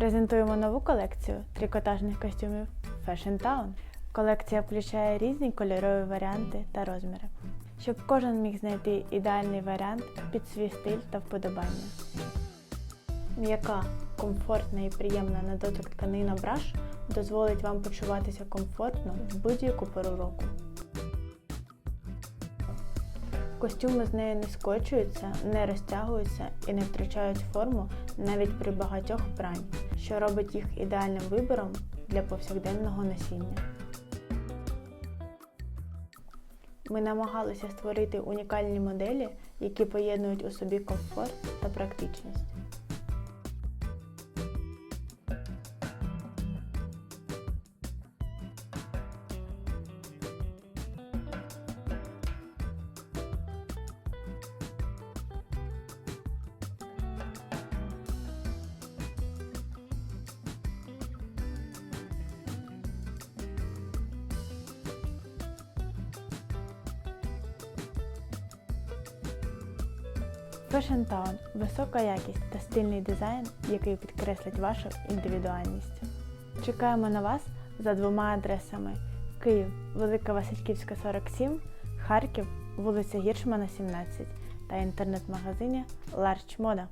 Презентуємо нову колекцію трикотажних костюмів Fashion Town. Колекція включає різні кольорові варіанти та розміри, щоб кожен міг знайти ідеальний варіант під свій стиль та вподобання. М'яка, комфортна і приємна на дотик тканина браш дозволить вам почуватися комфортно в будь-яку пору року. Костюми з нею не скочуються, не розтягуються і не втрачають форму навіть при багатьох вбрань, що робить їх ідеальним вибором для повсякденного носіння. Ми намагалися створити унікальні моделі, які поєднують у собі комфорт та практичність. Fashion Town – висока якість та стильний дизайн, який підкреслить вашу індивідуальність. Чекаємо на вас за двома адресами: Київ, Велика Васильківська, 47, Харків, вулиця Гіршмана, 17 та інтернет-магазині Large Moda.